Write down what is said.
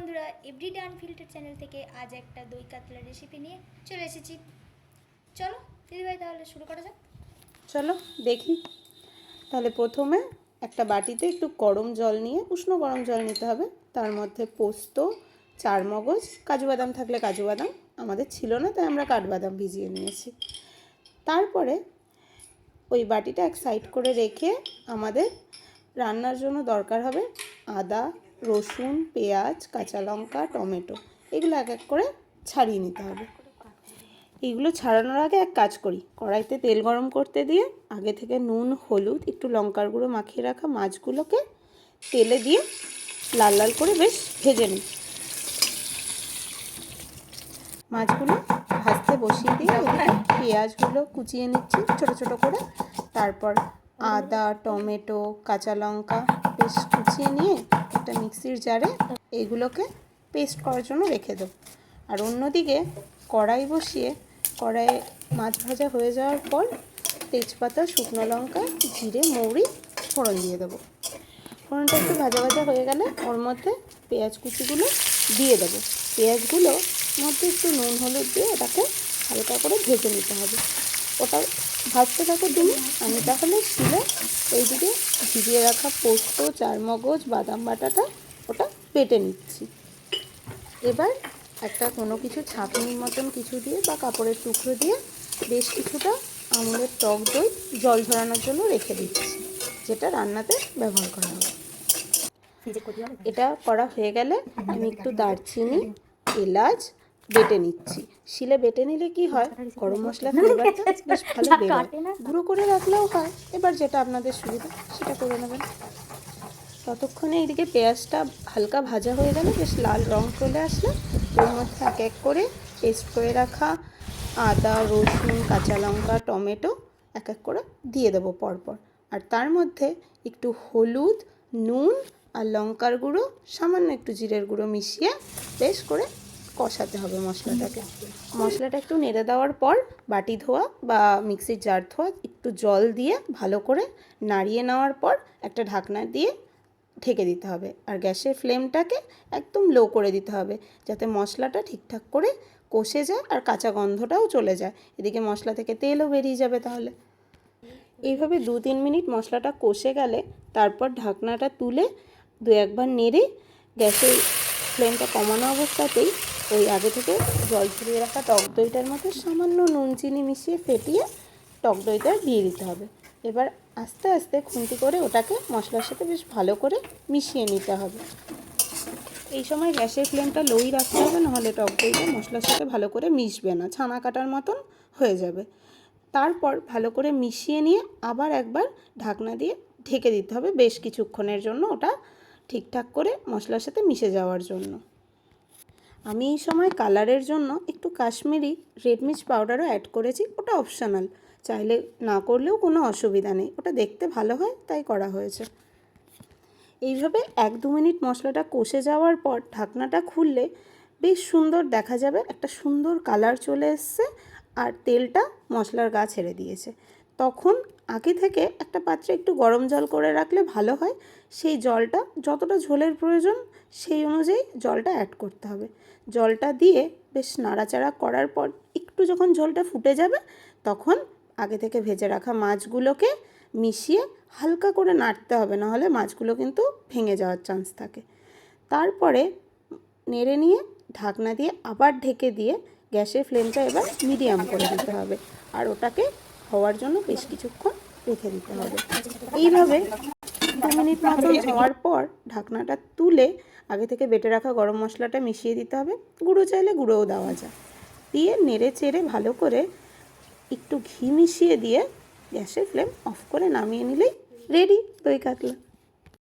বন্ধুরা everyday unfilter channel থেকে আজ একটা দই কাতলা রেসিপি নিয়ে চলে এসেছি। চলো দিদিভাই তাহলে শুরু করা যাক। চলো, দেখি। তাহলে প্রথমে একটা বাটিতে একটু গরম জল নিয়ে, উষ্ণ গরম জল নিতে হবে। তার মধ্যে পোস্ত চার মগজ কাজু বাদাম থাকলে কাজু বাদাম। আমাদের ছিল না, তাই আমরা কাঠবাদাম ভিজিয়ে নিয়েছি। তারপরে ওই বাটিটা এক সাইড করে রেখে আমাদের রান্নার জন্য দরকার হবে আদা রসুন, পেঁয়াজ, কাঁচা লঙ্কা, টমেটো। এগুলো এক এক করে ছাড়িয়ে নিতে হবে। এগুলো ছাড়ানোর আগে এক কাজ করি। কড়াইতে তেল গরম করতে দিয়ে আগে থেকে নুন, হলুদ, একটু লঙ্কার গুঁড়ো মাখিয়ে রাখা মাছগুলোকে তেলে দিয়ে লাল লাল করে বেশ ভেজে নিই। মাছগুলো ভাজতে বসিয়ে দিয়ে পেঁয়াজগুলো কুচিয়ে নিচ্ছি ছোট ছোট করে। তারপর আদা, টমেটো, কাঁচা লঙ্কা বেশ কুচিয়ে নিয়ে একটা মিক্সির জারে এইগুলোকে পেস্ট করার জন্য রেখে দেবো। আর অন্যদিকে কড়াই বসিয়ে, কড়াইয়ে মাছ ভাজা হয়ে যাওয়ার পর তেজপাতা, শুকনো লঙ্কা, জিরে, মৌরি, ফোড়ন দিয়ে দেবো। ফোড়নটা একটু ভাজা ভাজা হয়ে গেলে ওর মধ্যে পেঁয়াজ কুচিগুলো দিয়ে দেবো। পেঁয়াজগুলো মধ্যে একটু নুন, হলুদ দিয়ে ওটাকে হালকা করে ভেজে নিতে হবে। ওটা ভাজতে থাকো তুমি। আমি তাহলে শিলে এইদিকে ভিজিয়ে রাখা পোস্ত চারমগজ বাদাম বাটাটা ওটা পেটে নিচ্ছি। এবার একটা কোনো কিছু ছাঁকনির মতন কিছু দিয়ে বা কাপড়ের টুকরো দিয়ে বেশ কিছুটা আমুলের টক দই জল ঝরানোর জন্য রেখে দিচ্ছি যেটা রান্নাতে ব্যবহার করা হবে এটা করা হয়ে গেলে আমি একটু দারচিনি এলাচ বেটে নিচ্ছি। শিলে বেটে নিলে কি হয়? গরম মশলা ফ্লেভারটা বেশ ভালো বেরোয়। গুঁড়ো করে রাখলেও হয়। এবার যেটা আপনাদের সুবিধা সেটা করে নেবেন। ততক্ষণে এইদিকে পেঁয়াজটা হালকা ভাজা হয়ে গেলে বেশ লাল রং চলে আসলে ওর মধ্যে এক এক করে পেস্ট করে রাখা আদা রসুন কাঁচা লঙ্কা টমেটো এক এক করে দিয়ে দেবো পরপর। আর তার মধ্যে একটু হলুদ নুন আর লঙ্কার গুঁড়ো সামান্য একটু জিরের গুঁড়ো মিশিয়ে বেশ করে কষাতে হবে মশলাটাকে। মশলাটা একটু নেড়ে দেওয়ার পর বাটি ধোয়া বা মিক্সির জার ধোয়া একটু জল দিয়ে ভালো করে নাড়িয়ে নেওয়ার পর একটা ঢাকনা দিয়ে ঢেকে দিতে হবে। আর গ্যাসের ফ্লেমটাকে একদম লো করে দিতে হবে যাতে মশলাটা ঠিকঠাক করে কষে যায় আর কাঁচা গন্ধটাও চলে যায়। এদিকে মশলা থেকে তেলও বেরিয়ে যাবে তাহলে। এইভাবে দু তিন মিনিট মশলাটা কষে গেলে তারপর ঢাকনাটা তুলে দু একবার নেড়ে গ্যাসের ফ্লেমটা কমানো অবস্থাতেই ওই আগে থেকে জল ঝরিয়ে রাখা টক দইটার মধ্যে সামান্য নুন, চিনি মিশিয়ে ফেটিয়ে টক দইটা দিয়ে দিতে হবে। এবার আস্তে আস্তে খুন্তি করে ওটাকে মশলার সাথে বেশ ভালো করে মিশিয়ে নিতে হবে। এই সময় গ্যাসের ফ্লেমটা লোই রাখতে হবে, নাহলে টক দইটা মশলার সাথে ভালো করে মিশবে না, ছানা কাটার মতন হয়ে যাবে। তারপর ভালো করে মিশিয়ে নিয়ে আবার একবার ঢাকনা দিয়ে ঢেকে দিতে হবে বেশ কিছুক্ষণের জন্য ওটা ঠিকঠাক করে মশলার সাথে মিশে যাওয়ার জন্য। আমি এই সময় কালারের জন্য একটু কাশ্মীরি রেড মির্চ পাউডারও অ্যাড করেছি, ওটা অপশনাল চাইলে না করলেও কোনো অসুবিধা নেই, ওটা দেখতে ভালো হয়, তাই করা হয়েছে। এইভাবে এক দু মিনিট মশলাটা কষে যাওয়ার পর ঢাকনাটা খুললে বেশ সুন্দর দেখা যাবে, একটা সুন্দর কালার চলে এসছে, আর তেলটা মশলার গা ছেড়ে দিয়েছে। তখন আগে থেকে একটা পাত্রে একটু গরম জল করে রাখলে ভালো হয়। সেই জলটা যতটা ঝোলের প্রয়োজন সেই অনুযায়ী জলটা অ্যাড করতে হবে। জলটা দিয়ে বেশ নাড়াচাড়া করার পর একটু যখন ঝোলটা ফুটে যাবে তখন আগে থেকে ভেজে রাখা মাছগুলোকে মিশিয়ে হালকা করে নাড়তে হবে, নাহলে মাছগুলো কিন্তু ভেঙে যাওয়ার চান্স থাকে। তারপরে নেড়ে নিয়ে ঢাকনা দিয়ে আবার ঢেকে দিয়ে গ্যাসের ফ্লেমটা এবার মিডিয়াম করে দিতে হবে। আর ওটাকে হওয়ার জন্য বেশ কিছুক্ষণ রেখে দিতে হবে। এইভাবে দু মিনিট মতন হওয়ার পর ঢাকনাটা তুলে আগে থেকে বেটে রাখা গরম মশলাটা মিশিয়ে দিতে হবে। গুঁড়ো চাইলে গুঁড়োও দেওয়া যায়। দিয়ে নেড়ে চেড়ে ভালো করে একটু ঘি মিশিয়ে দিয়ে গ্যাসের ফ্লেম অফ করে নামিয়ে নিলেই রেডি দই কাতলা।